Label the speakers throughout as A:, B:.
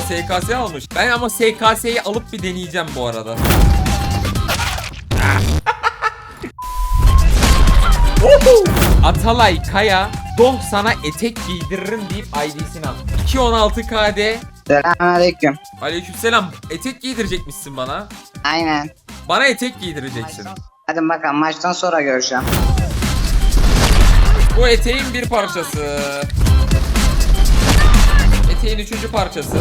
A: SKS almış. Ben ama SKS'yi alıp bir deneyeceğim bu arada. Atalay Kaya Don sana etek giydiririm deyip ID'sini al. 216 KD
B: Selamünaleyküm.
A: Aleykümselam. Etek giydirecekmişsin bana.
B: Aynen.
A: Bana etek giydireceksin.
B: Hadi bakalım maçtan sonra görüşeceğim.
A: Bu eteğin bir parçası. Eteğin üçüncü parçası.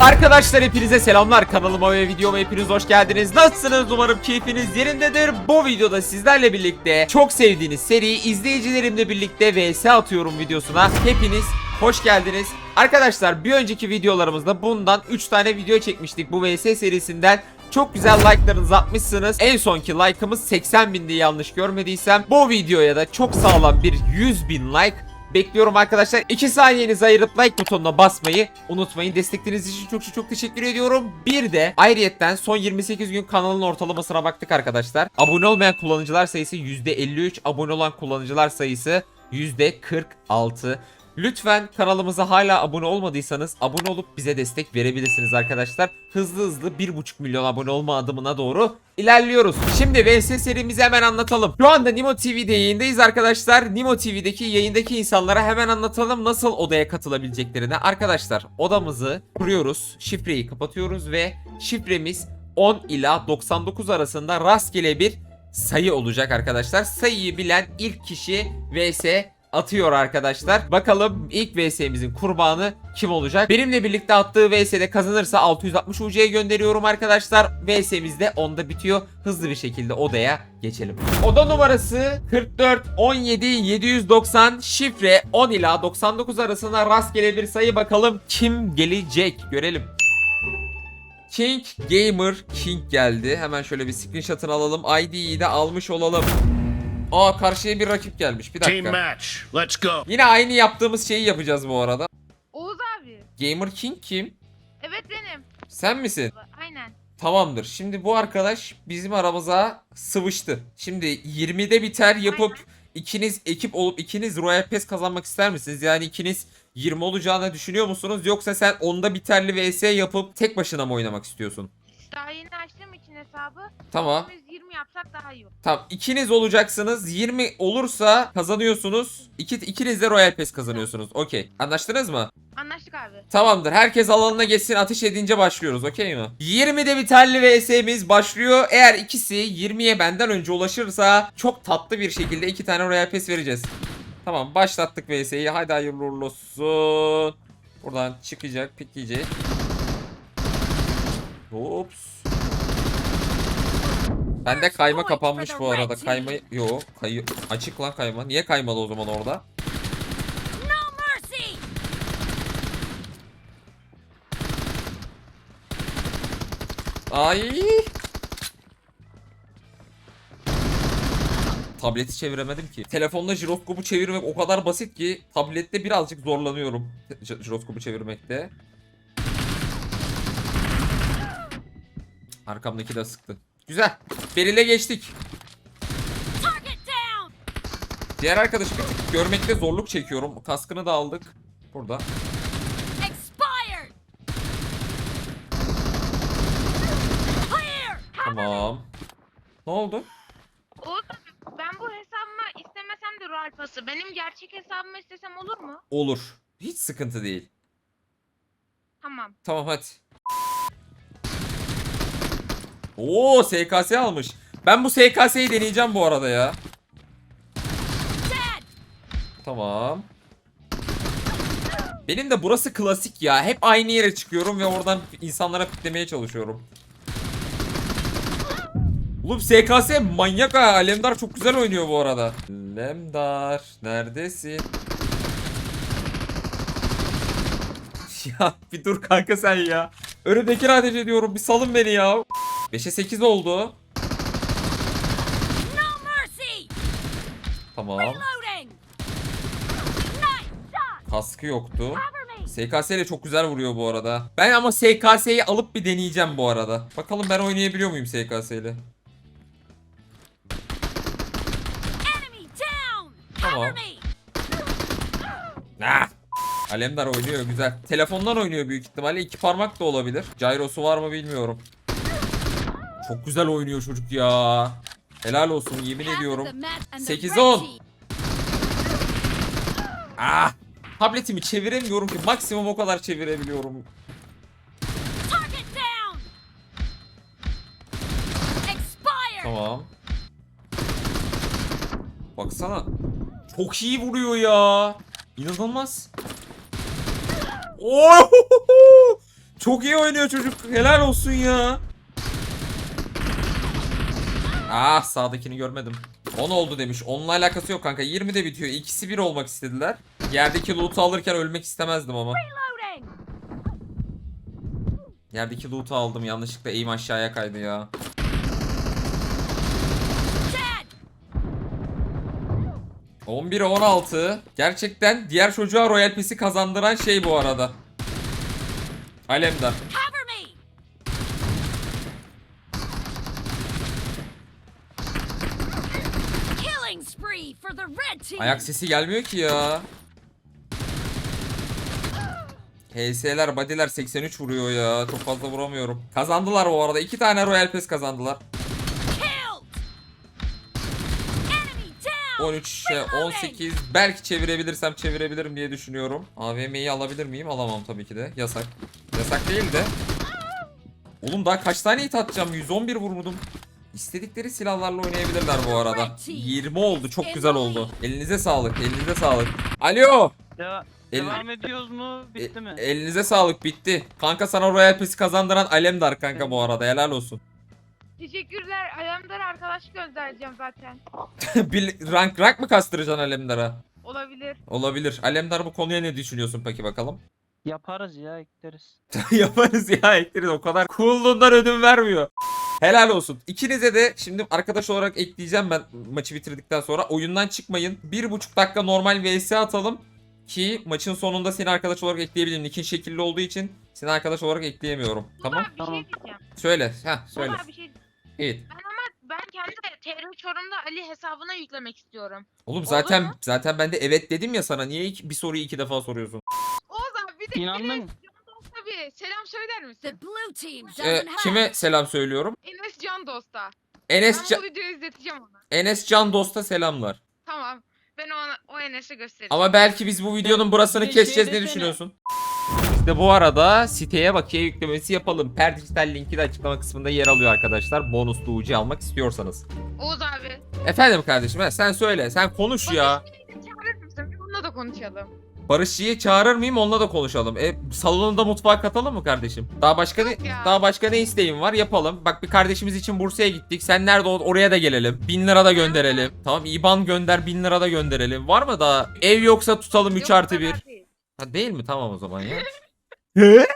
A: Arkadaşlar hepinize selamlar kanalıma ve videoma hepiniz hoş geldiniz. Nasılsınız umarım keyfiniz yerindedir. Bu videoda sizlerle birlikte çok sevdiğiniz seriyi izleyicilerimle birlikte vs atıyorum videosuna. Hepiniz hoş geldiniz. Arkadaşlar bir önceki videolarımızda bundan 3 tane video çekmiştik bu vs serisinden. Çok güzel like'larınızı atmışsınız. En sonki like'ımız 80 bindi yanlış görmediysem. Bu videoya da çok sağlam bir 100 bin like Bekliyorum arkadaşlar. 2 saniyenizi ayırıp like butonuna basmayı unutmayın. Destekleriniz için çok çok çok teşekkür ediyorum. Bir de ayrıyetten son 28 gün kanalın ortalamasına baktık arkadaşlar. Abone olmayan kullanıcılar sayısı %53. Abone olan kullanıcılar sayısı %46. Lütfen kanalımıza hala abone olmadıysanız abone olup bize destek verebilirsiniz arkadaşlar. Hızlı hızlı 1.5 milyon abone olma adımına doğru ilerliyoruz. Şimdi VS serimizi hemen anlatalım. Şu anda Nimo TV'de yayındayız arkadaşlar. Nimo TV'deki yayındaki insanlara hemen anlatalım nasıl odaya katılabileceklerini. Arkadaşlar odamızı kuruyoruz. Şifreyi kapatıyoruz ve şifremiz 10 ila 99 arasında rastgele bir sayı olacak arkadaşlar. Sayıyı bilen ilk kişi VS atıyor arkadaşlar. Bakalım ilk VS'mizin kurbanı kim olacak? Benimle birlikte attığı VS'de kazanırsa 660 UC'ye gönderiyorum arkadaşlar. VS'miz de 10'da bitiyor. Hızlı bir şekilde odaya geçelim. Oda numarası 44 17 790 şifre 10 ila 99 arasında rastgele bir sayı bakalım kim gelecek görelim. King Gamer King geldi. Hemen şöyle bir screenshot'ını alalım. ID'yi de almış olalım. Aa karşıya bir rakip gelmiş. Bir
C: Team
A: dakika.
C: match. Let's go.
A: Yine aynı yaptığımız şeyi yapacağız bu arada.
D: Oğuz abi.
A: Gamer King kim?
D: Evet benim.
A: Sen misin?
D: Aynen.
A: Tamamdır. Şimdi bu arkadaş bizim aramıza sıvıştı. Şimdi 20'de biter yapıp ikiniz ekip olup ikiniz Royal Pass kazanmak ister misiniz? Yani ikiniz 20 olacağını düşünüyor musunuz? Yoksa sen onda biterli vs yapıp tek başına mı oynamak istiyorsun?
D: Daha yeni açtığım için hesabı.
A: Tamam.
D: 120 yapsak daha iyi olur.
A: Tamam ikiniz olacaksınız. 20 olursa kazanıyorsunuz. İki, ikiniz de Royal Pass kazanıyorsunuz. Okey. Anlaştınız mı?
D: Anlaştık abi.
A: Tamamdır. Herkes alanına geçsin. Ateş edince başlıyoruz. Okey mi? 20'de biterli VS'miz başlıyor. Eğer ikisi 20'ye benden önce ulaşırsa çok tatlı bir şekilde iki tane Royal Pass vereceğiz. Tamam başlattık VS'yi. Haydi hayırlı uğurlu olsun. Buradan çıkacak. Pikleyecek. Ops. Bende kayma kapanmış bu arada. Kayma yok. Kayı açık lan kayma. Niye kaymalı o zaman orada? Ay. Tableti çeviremedim ki. Telefonda jiroskopu çevirmek o kadar basit ki tablette birazcık zorlanıyorum jiroskopu çevirmekte. Arkamdaki de sıktı. Güzel. Beril'e geçtik. Diğer arkadaşı bir tık görmekte zorluk çekiyorum. Kaskını da aldık. Burada. Tamam. Ne oldu?
D: Abi ben bu hesabıma istemesem de rol pası. Benim gerçek hesabıma istesem olur mu?
A: Olur. Hiç sıkıntı değil.
D: Tamam.
A: Tamam hadi. Oo SKS almış. Ben bu SKS'yi deneyeceğim bu arada ya. Tamam. Benim de burası klasik ya. Hep aynı yere çıkıyorum ve oradan insanlara piklemeye çalışıyorum. Oğlum SKS manyak ha. Alemdar çok güzel oynuyor bu arada. Alemdar neredesin? ya bir dur kanka sen ya. Önümdekini ateş ediyorum. Bir salın beni ya. 5'e 8 oldu.
E: No mercy!
A: Tamam. Kaskı yoktu. SKS ile çok güzel vuruyor bu arada. Ben ama SKS'yi alıp bir deneyeceğim bu arada. Bakalım ben oynayabiliyor muyum SKS ile? Tamam. Ah! Alemdar oynuyor güzel. Telefondan oynuyor büyük ihtimalle. iki parmak da olabilir. Gyrosu var mı bilmiyorum. Çok güzel oynuyor çocuk ya. Helal olsun yemin ediyorum.
E: the map and the
A: 8
E: red
A: 10.
E: team.
A: Ah! Tabletimi çeviremiyorum ki. Maksimum o kadar çevirebiliyorum. Tamam. Baksana. Çok iyi vuruyor ya. İnanılmaz. Oo! Çok iyi oynuyor çocuk. Helal olsun ya. Ah sağdakini görmedim. 10 oldu demiş. Onunla alakası yok kanka. 20'de bitiyor. İkisi bir olmak istediler. Yerdeki loot'u alırken ölmek istemezdim ama. Yerdeki loot'u aldım. Yanlışlıkla eğim aşağıya kaydı ya.
E: Dead.
A: 11'e 16. Gerçekten diğer çocuğa Royal Pass'i kazandıran şey bu arada. Alemdar. Ayak sesi gelmiyor ki ya. HS'ler, body'ler 83 vuruyor ya. Çok fazla vuramıyorum. Kazandılar bu arada. 2 tane Royal Pass kazandılar.
E: Killed. Enemy down.
A: 13, şey, 18. Belki çevirebilirsem çevirebilirim diye düşünüyorum. AVM'yi alabilir miyim? Alamam tabii ki de. Yasak. Yasak değil de. Oğlum daha kaç tane hit atacağım? 111 vurmudum. İstedikleri silahlarla oynayabilirler bu arada. 20 oldu. Çok güzel oldu. Elinize sağlık. Elinize sağlık. Alo.
C: Deva-
A: El-
C: devam ediyoruz mu? Bitti
A: E-
C: mi?
A: elinize sağlık. Bitti. Kanka sana Royal Pass'i kazandıran Alemdar kanka bu arada. Helal olsun.
D: Teşekkürler. Ayağımdan arkadaş göndereceğim zaten.
A: Bir rank rank mı kastıracaksın Alemdar'a?
D: Olabilir.
A: Olabilir. Alemdar bu konuya ne düşünüyorsun peki bakalım?
C: Yaparız ya ekleriz.
A: Yaparız ya ekleriz o kadar coolluğundan ödün vermiyor. Helal olsun. İkinize de şimdi arkadaş olarak ekleyeceğim ben maçı bitirdikten sonra. Oyundan çıkmayın. Bir buçuk dakika normal vs atalım. Ki maçın sonunda seni arkadaş olarak ekleyebilirim. Nickin şekilli olduğu için seni arkadaş olarak ekleyemiyorum. Tamam.
D: Ulan bir
C: Tamam.
D: şey diyeceğim.
A: Söyle. Heh söyle.
D: Ulan bir şey
A: Evet.
D: Ben ama ben kendi TR Çorum'da Ali hesabına yüklemek istiyorum.
A: Oğlum
D: Olur
A: zaten
D: mu?
A: zaten ben de evet dedim ya sana. Niye iki- bir soruyu iki defa soruyorsun?
D: Oğuz abi bir de
C: İnandın mı?
D: Can Dost'a selam söyler misin?
E: The blue team doesn't
A: Ee,
E: have.
A: kime selam söylüyorum?
D: Enes Can Dost'a.
A: Enes,
D: Ben
A: Ca-
D: bu videoyu izleteceğim ona.
A: Enes Can Dost'a selamlar.
D: Tamam. Ben ona o Enes'e göstereceğim.
A: Ama belki biz bu videonun burasını
C: Bir
A: keseceğiz
C: şey
A: ne
C: desene.
A: düşünüyorsun? İşte bu arada siteye bakiye yüklemesi yapalım. Per dijital linki de açıklama kısmında yer alıyor arkadaşlar. Bonuslu UC almak istiyorsanız.
D: Oğuz abi.
A: Efendim kardeşim he, sen söyle. Sen konuş ya.
D: Çağırır mısın? Bir Onunla da konuşalım.
A: Barışçı'yı çağırır mıyım onunla da konuşalım. E salonunda mutfağa katalım mı kardeşim? Daha başka ne daha başka ne isteğin var yapalım. Bak bir kardeşimiz için Bursa'ya gittik. Sen nerede ol oraya da gelelim. Bin lira da gönderelim. Tamam IBAN gönder bin lira da gönderelim. Var mı daha? Ev yoksa tutalım 3
D: Yok,
A: artı
D: bu
A: 1.
D: kadar değil.
A: Ha değil mi? Tamam o zaman ya.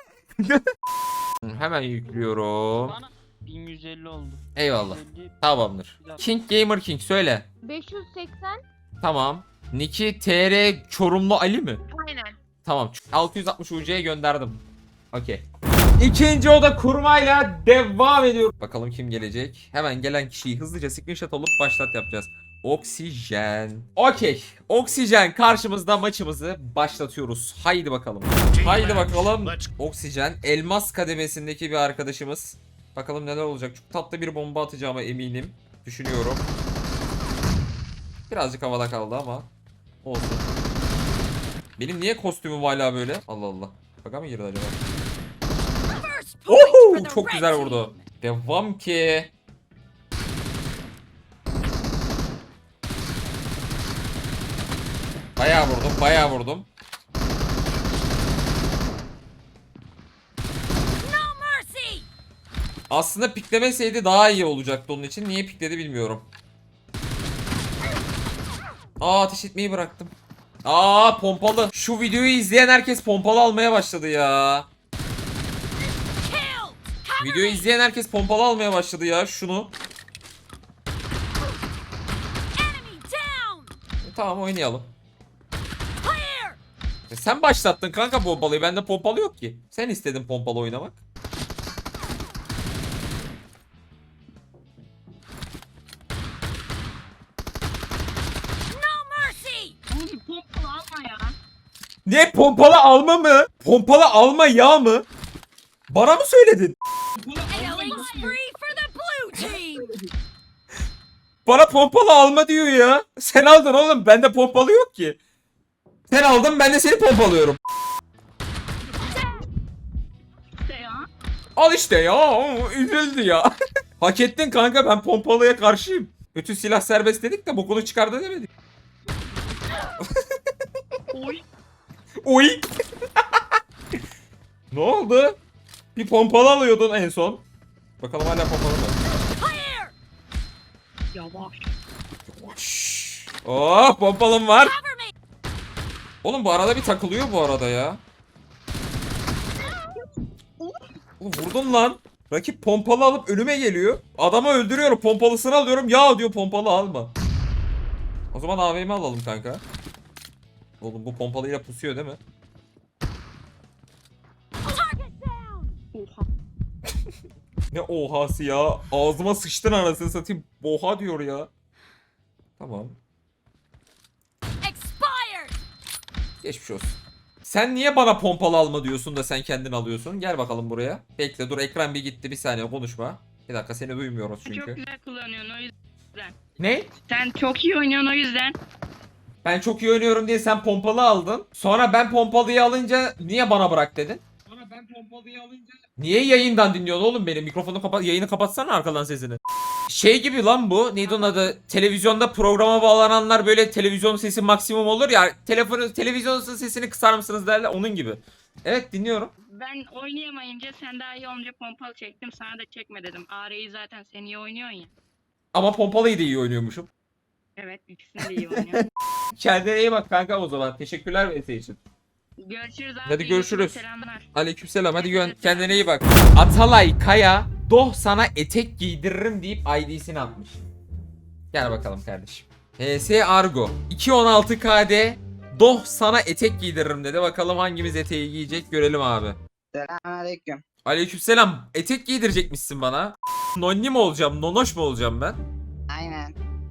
A: Hemen yüklüyorum.
C: Bana 1150 oldu.
A: Eyvallah.
C: 150.
A: Tamamdır. King Gamer King söyle.
D: 580.
A: Tamam. Niki TR Çorumlu Ali mi?
D: Aynen.
A: Tamam. 660 UC'ye gönderdim. Okey. İkinci oda kurmayla devam ediyor. Bakalım kim gelecek. Hemen gelen kişiyi hızlıca screenshot alıp başlat yapacağız. Oksijen. Okey. Oksijen karşımızda maçımızı başlatıyoruz. Haydi bakalım. Haydi bakalım. Oksijen elmas kademesindeki bir arkadaşımız. Bakalım neler olacak. Çok tatlı bir bomba atacağıma eminim. Düşünüyorum. Birazcık havada kaldı ama olsun. Benim niye kostümüm hala böyle? Allah Allah. Baka mı girdi acaba? Oho, çok güzel vurdu. Devam ki. Bayağı vurdum, bayağı vurdum. Aslında piklemeseydi daha iyi olacaktı onun için. Niye pikledi bilmiyorum. Aa ateş etmeyi bıraktım. Aa pompalı. Şu videoyu izleyen herkes pompalı almaya başladı ya. Videoyu izleyen herkes pompalı almaya başladı ya şunu. Tamam oynayalım. E Sen başlattın kanka pompalıyı. Bende pompalı yok ki. Sen istedin pompalı oynamak. Ne pompalı alma mı? Pompalı alma ya mı? Bana mı söyledin? Bana pompalı alma diyor ya. Sen aldın oğlum. Bende pompalı yok ki. Sen aldın ben de seni pompalıyorum. Al işte ya. Üzüldü ya. Hak ettin kanka ben pompalıya karşıyım. Bütün silah serbest dedik de bokunu çıkardı demedik.
D: Oy.
A: Ne oldu? Bir pompalı alıyordun en son. Bakalım hala pompalı mı?
D: Yavaş.
A: Şşş. Oh pompalım var. Oğlum bu arada bir takılıyor bu arada ya. Oğlum vurdum lan. Rakip pompalı alıp önüme geliyor. Adamı öldürüyorum. Pompalısını alıyorum. Ya diyor pompalı alma. O zaman AVM alalım kanka. Oğlum bu pompalıyla pusuyor değil mi? Ne ohası ya. Ağzıma sıçtın anasını satayım. Oha diyor ya. Tamam. Geçmiş olsun. Sen niye bana pompalı alma diyorsun da sen kendin alıyorsun? Gel bakalım buraya. Bekle dur ekran bir gitti bir saniye konuşma. Bir dakika seni duymuyoruz
F: Çok
A: çünkü.
F: güzel kullanıyorsun o yüzden.
A: Ne?
F: Sen çok iyi oynuyorsun o yüzden.
A: Ben çok iyi oynuyorum diye sen pompalı aldın. Sonra ben pompalıyı alınca niye bana bırak dedin? Sonra ben pompalıyı alınca... Niye yayından dinliyorsun oğlum beni? Mikrofonu kapat, yayını kapatsana arkadan sesini. Şey gibi lan bu. Neydi onun adı? Televizyonda programa bağlananlar böyle televizyon sesi maksimum olur ya. Telefonu, televizyon sesini kısar mısınız derler. Onun gibi. Evet dinliyorum.
F: Ben oynayamayınca sen daha iyi olunca pompalı çektim sana da çekme dedim. AR'yi zaten sen iyi oynuyorsun ya.
A: Ama pompalıyı da iyi oynuyormuşum.
F: Evet ikisini de iyi oynuyorsun.
A: Kendine iyi bak kanka o zaman. Teşekkürler VS için.
F: görüşürüz abi.
A: Hadi görüşürüz.
F: Selamlar.
A: Aleykümselam hadi gön kendine iyi bak. Atalay Kaya Doh sana etek giydiririm deyip ID'sini atmış. Gel bakalım kardeşim. HS Argo 216 KD Doh sana etek giydiririm dedi. Bakalım hangimiz eteği giyecek görelim abi.
B: Selamünaleyküm.
A: Aleykümselam. Etek giydirecekmişsin bana. Nonni mi olacağım? Nonoş mu olacağım ben?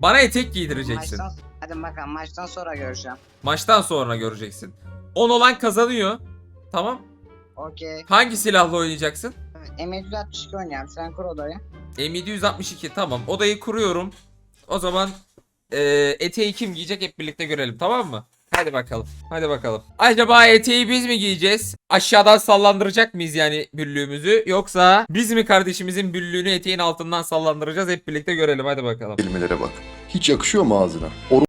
A: Bana etek giydireceksin.
B: Maçtan, hadi bakalım maçtan sonra göreceğim.
A: Maçtan sonra göreceksin. 10 olan kazanıyor. Tamam.
B: Okey.
A: Hangi silahla oynayacaksın?
B: M762 oynuyorum. Sen kur odayı.
A: M762 tamam. Odayı kuruyorum. O zaman e, eteği kim giyecek hep birlikte görelim tamam mı? Hadi bakalım. Hadi bakalım. Acaba eteği biz mi giyeceğiz? Aşağıdan sallandıracak mıyız yani büllüğümüzü? Yoksa biz mi kardeşimizin büllüğünü eteğin altından sallandıracağız? Hep birlikte görelim. Hadi bakalım.
G: kelimelere bak. Hiç yakışıyor mu ağzına? Or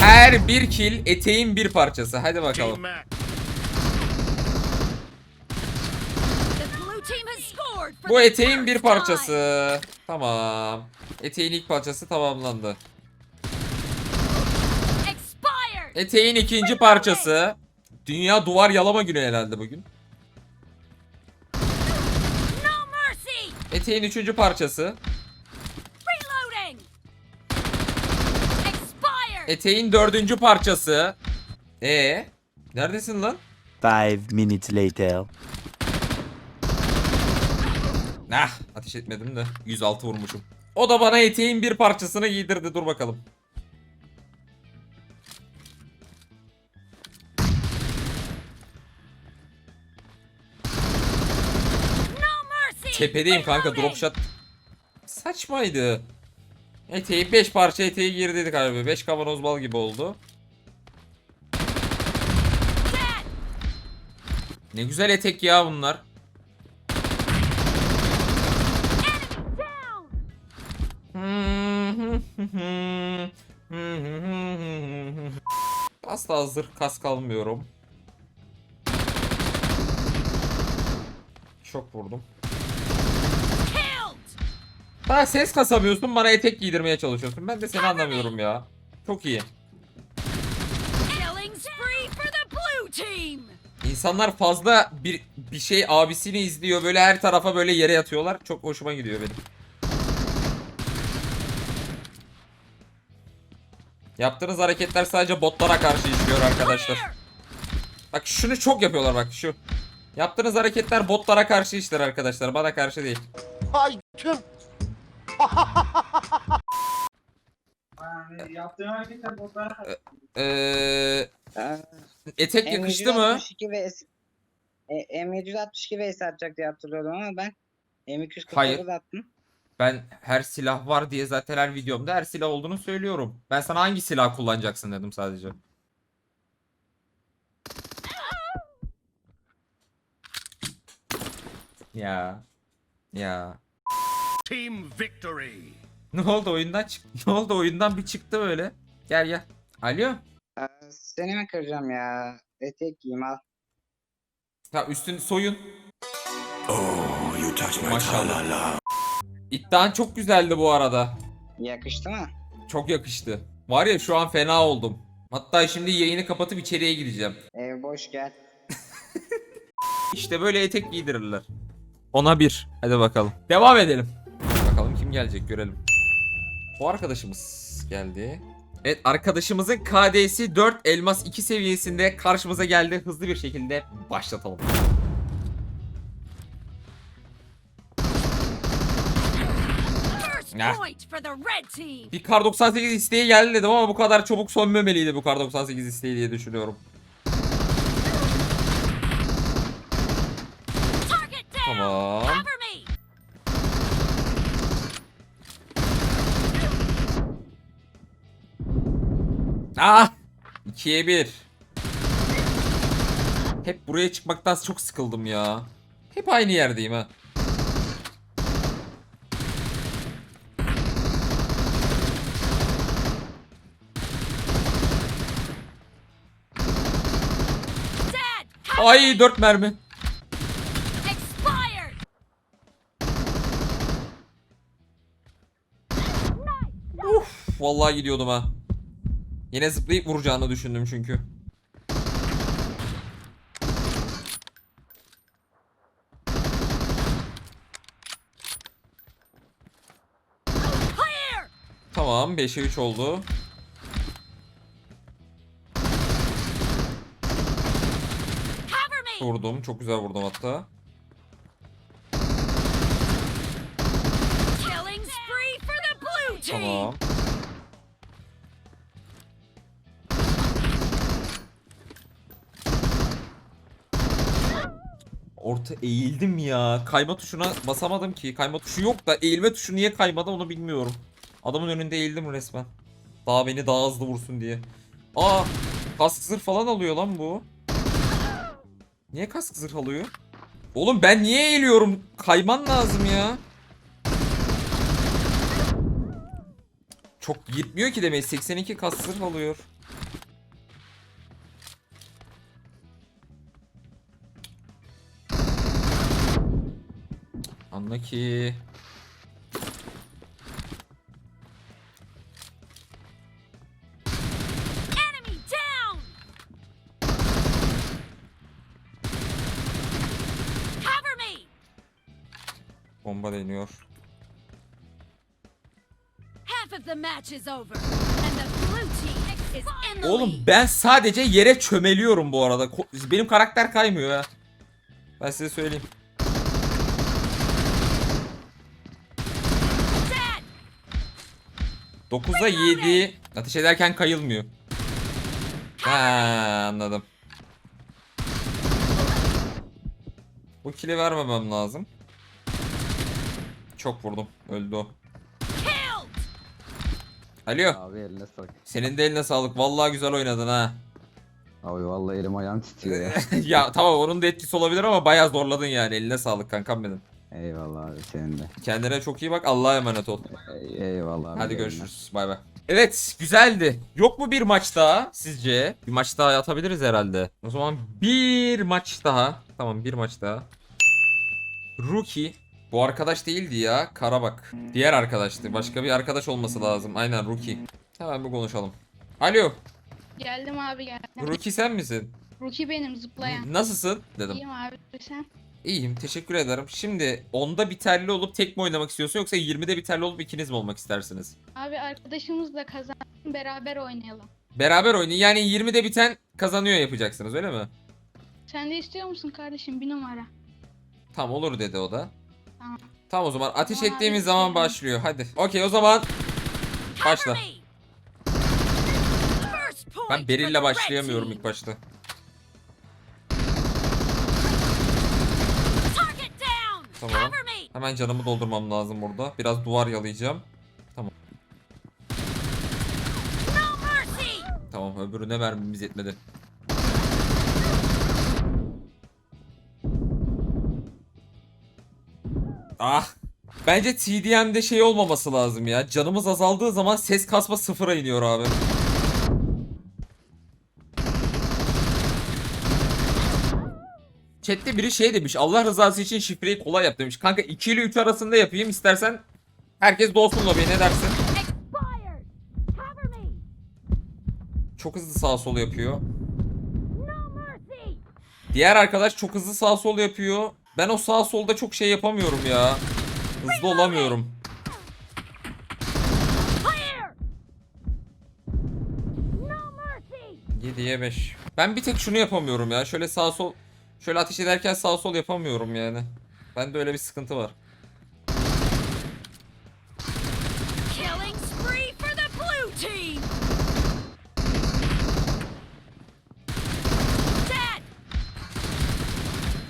A: Her bir kil eteğin bir parçası. Hadi bakalım. Bu eteğin bir parçası. Tamam. Eteğin ilk parçası tamamlandı. Eteğin ikinci parçası. Dünya duvar yalama günü herhalde bugün.
E: No mercy.
A: Eteğin üçüncü parçası. Eteğin dördüncü parçası. E Neredesin lan?
H: Five minutes later.
A: Nah ateş etmedim de 106 vurmuşum. O da bana eteğin bir parçasını giydirdi dur bakalım. Tepedeyim kanka drop shot. Saçmaydı. Eteği 5 parça eteği girdik abi. 5 kavanoz bal gibi oldu. Ne güzel etek ya bunlar. Asla zırh kas kalmıyorum. Çok vurdum. Daha ses kasamıyorsun bana etek giydirmeye çalışıyorsun. Ben de seni anlamıyorum ya. Çok iyi. İnsanlar fazla bir bir şey abisini izliyor böyle her tarafa böyle yere yatıyorlar. Çok hoşuma gidiyor benim. Yaptığınız hareketler sadece botlara karşı işliyor arkadaşlar. Bak şunu çok yapıyorlar bak şu. Yaptığınız hareketler botlara karşı işler arkadaşlar. Bana karşı değil.
B: Yaptığın hareketler botlara
A: Eee
B: Ee,
A: Etek yakıştı mı?
B: M762 ve e, M762 vs atacak diye hatırlıyordum ama ben M249
A: Hayır.
B: attım.
A: Ben her silah var diye zaten her videomda her silah olduğunu söylüyorum. Ben sana hangi silah kullanacaksın dedim sadece. Ya. Ya.
I: Team victory.
A: Ne oldu oyundan çık? Ne oldu oyundan bir çıktı böyle. Gel gel. Alo.
B: Ee, seni mi kıracağım ya? Etek giyeyim al.
A: Ya üstün soyun.
I: Oh, you touch my
A: Maşallah. İddian çok güzeldi bu arada.
B: Yakıştı mı?
A: Çok yakıştı. Var ya şu an fena oldum. Hatta şimdi yayını kapatıp içeriye gideceğim.
B: Ev boş gel.
A: İşte böyle etek giydirirler. Ona bir. Hadi bakalım. Devam edelim. Gelecek görelim. Bu arkadaşımız geldi. Evet arkadaşımızın KD'si 4 elmas 2 seviyesinde karşımıza geldi. Hızlı bir şekilde başlatalım.
E: Team.
A: Bir kar 98 isteği geldi dedim ama bu kadar çabuk sönmemeliydi bu kar 98 isteği diye düşünüyorum. Tamam. Ah! 2'ye 1. Hep buraya çıkmaktan çok sıkıldım ya. Hep aynı yerdeyim ha. Ay
E: me.
A: 4 mermi. Uf, vallahi gidiyordum ha. Yine zıplayıp vuracağını düşündüm çünkü.
E: Clear.
A: Tamam 5'e 3 oldu. Vurdum. Çok güzel vurdum hatta. Tamam. Orta eğildim ya. Kayma tuşuna basamadım ki. Kayma tuşu yok da eğilme tuşu niye kaymadı onu bilmiyorum. Adamın önünde eğildim resmen. Daha beni daha hızlı vursun diye. Aa, kask zırh falan alıyor lan bu. Niye kask zırh alıyor? Oğlum ben niye eğiliyorum? Kayman lazım ya. Çok gitmiyor ki demek 82 kas zırh alıyor.
E: Team is in the
A: Oğlum ben sadece yere çömeliyorum bu arada. Benim karakter kaymıyor ha. Ben size söyleyeyim.
E: Dead.
A: 9'a 7 ateş ederken kayılmıyor. Ha anladım. Bu kili vermemem lazım. Çok vurdum. Öldü o. Alo.
J: Abi eline sağlık.
A: Senin de eline sağlık. Vallahi güzel oynadın ha.
J: Abi vallahi elim ayağım titriyor ya.
A: ya tamam onun da etkisi olabilir ama bayağı zorladın yani. Eline sağlık kankam benim.
J: Eyvallah abi senin de.
A: Kendine çok iyi bak. Allah'a emanet ol.
J: Ey- Eyvallah abi.
A: Hadi görüşürüz. Bay bay. Evet güzeldi. Yok mu bir maç daha sizce? Bir maç daha atabiliriz herhalde. O zaman bir maç daha. Tamam bir maç daha. Rookie. Bu arkadaş değildi ya. Karabak. Diğer arkadaştı. Başka bir arkadaş olması lazım. Aynen Rookie. Hemen bir konuşalım. Alo.
K: Geldim abi geldim.
A: Rookie sen misin?
K: Rookie benim zıplayan.
A: Nasılsın? Dedim.
K: İyiyim abi sen.
A: İyiyim. Teşekkür ederim. Şimdi onda biterli olup tek mi oynamak istiyorsun yoksa 20'de biterli olup ikiniz mi olmak istersiniz?
K: Abi arkadaşımızla kazandım beraber oynayalım.
A: Beraber oynayın. Yani 20'de biten kazanıyor yapacaksınız öyle mi?
K: Sen de istiyor musun kardeşim bir numara?
A: Tam olur dedi o da.
K: Tamam.
A: Tamam o zaman ateş
K: Tamam,
A: ettiğimiz
K: hadi
A: zaman başlıyor. Hadi. Okey o zaman başla. Ben Beril'le başlayamıyorum ilk başta. Tamam. Hemen canımı doldurmam lazım burada. Biraz duvar yalayacağım.
E: Mercy!
A: Tamam öbürüne mermimiz yetmedi. Ah. Bence TDM'de şey olmaması lazım ya. Canımız azaldığı zaman ses kasma sıfıra iniyor abi. Chat'te biri şey demiş. Allah rızası için şifreyi kolay yap demiş. Kanka 2 ile 3 arasında yapayım istersen herkes dolsun lobiye ne dersin? Çok hızlı sağ sol yapıyor. Diğer arkadaş çok hızlı sağ sol yapıyor. Ben o sağ solda çok şey yapamıyorum ya. Hızlı olamıyorum. 7'ye 5. Ben bir tek şunu yapamıyorum ya. Şöyle sağ sol şöyle ateş ederken sağ sol yapamıyorum yani. Bende öyle bir sıkıntı var.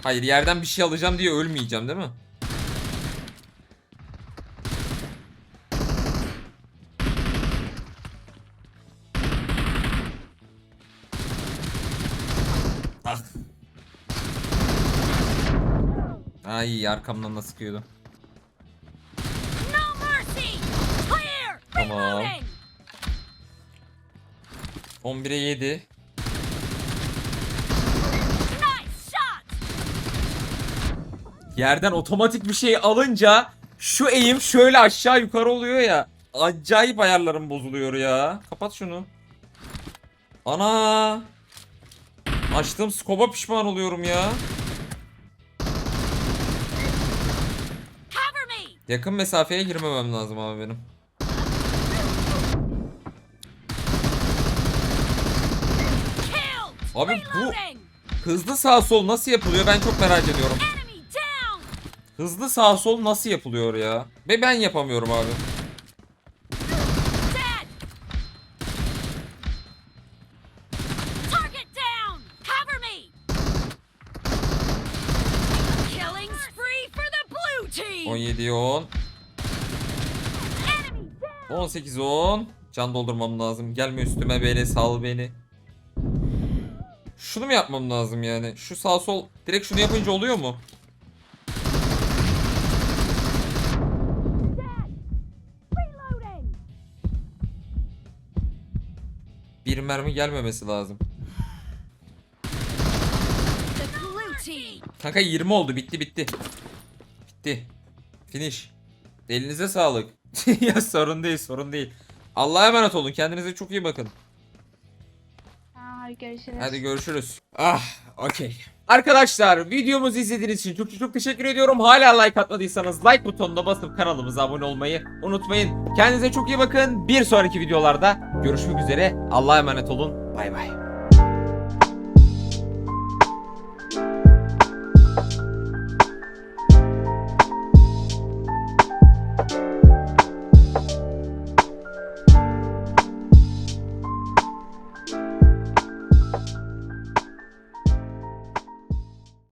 A: Hayır yerden bir şey alacağım diye ölmeyeceğim değil mi? Ay arkamdan da sıkıyordu. Tamam.
E: Reloading!
A: 11'e 7.
E: Nice shot!
A: Yerden otomatik bir şey alınca şu eğim şöyle aşağı yukarı oluyor ya. Acayip ayarlarım bozuluyor ya. Kapat şunu. Ana. Açtığım skoba pişman oluyorum ya. Yakın mesafeye girmemem lazım abi benim. Abi bu hızlı sağ sol nasıl yapılıyor ben çok merak ediyorum. Hızlı sağ sol nasıl yapılıyor ya? Ve ben yapamıyorum abi. 18 10. Can doldurmam lazım. Gelme üstüme beni sal beni. Şunu mu yapmam lazım yani? Şu sağ sol direkt şunu yapınca oluyor mu? Bir mermi gelmemesi lazım. Kanka 20 oldu bitti bitti. Bitti. Finish. Elinize sağlık. ya sorun değil sorun değil. Allah'a emanet olun kendinize çok iyi bakın.
K: Hadi görüşürüz.
A: Hadi görüşürüz. Ah, okey. Arkadaşlar videomuzu izlediğiniz için çok çok teşekkür ediyorum. Hala like atmadıysanız like butonuna basıp kanalımıza abone olmayı unutmayın. Kendinize çok iyi bakın. Bir sonraki videolarda görüşmek üzere. Allah'a emanet olun. Bay bay.